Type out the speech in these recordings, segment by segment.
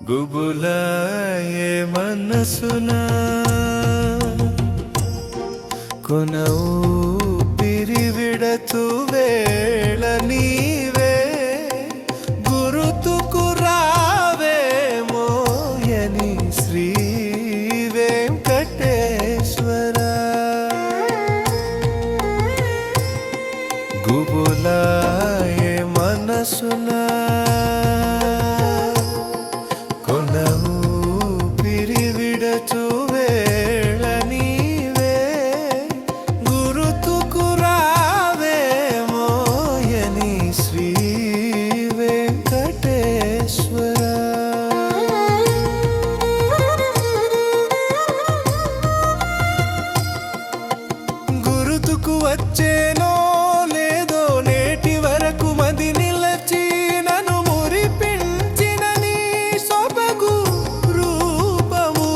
గుబులాయే మనసున కొన ఊపిరి విడతు వేళ నీవే గురుతుకు రావే మోయని శ్రీ వెంకటేశ్వర గుబులాయే మనసునా వచ్చేనో లేదో నేటి వరకు మది నిలచి నన్ను మురిపించిన నీ సొబగు రూపము.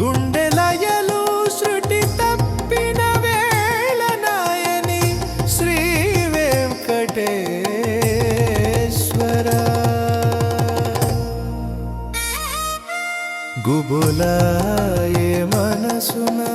గుండెలయలు శృతి తప్పిన వేళ నాయని శ్రీ వెంకటేశ్వర. గుబులాయే మనసునా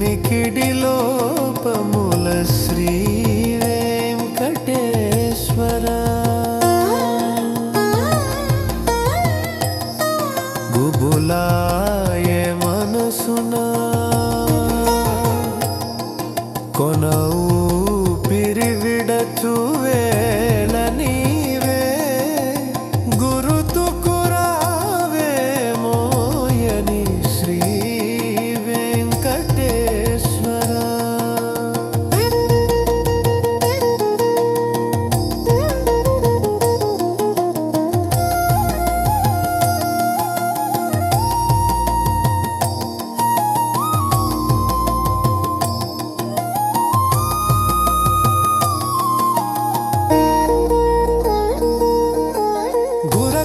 వెనికిడి లోపముల శ్రీ వెంకటేశ్వరా.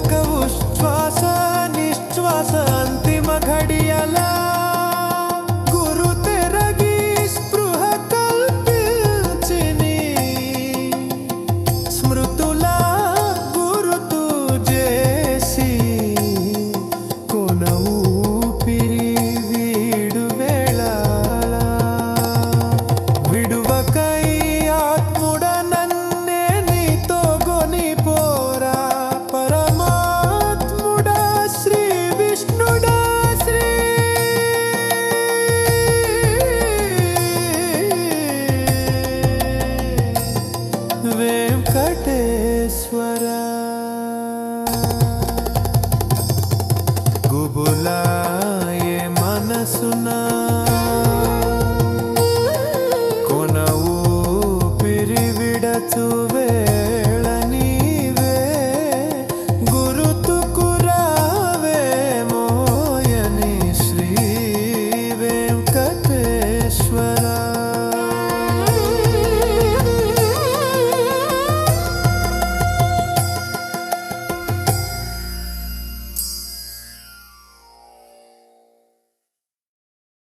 एक उश्वास निश्वास अंतिम घडियाला. to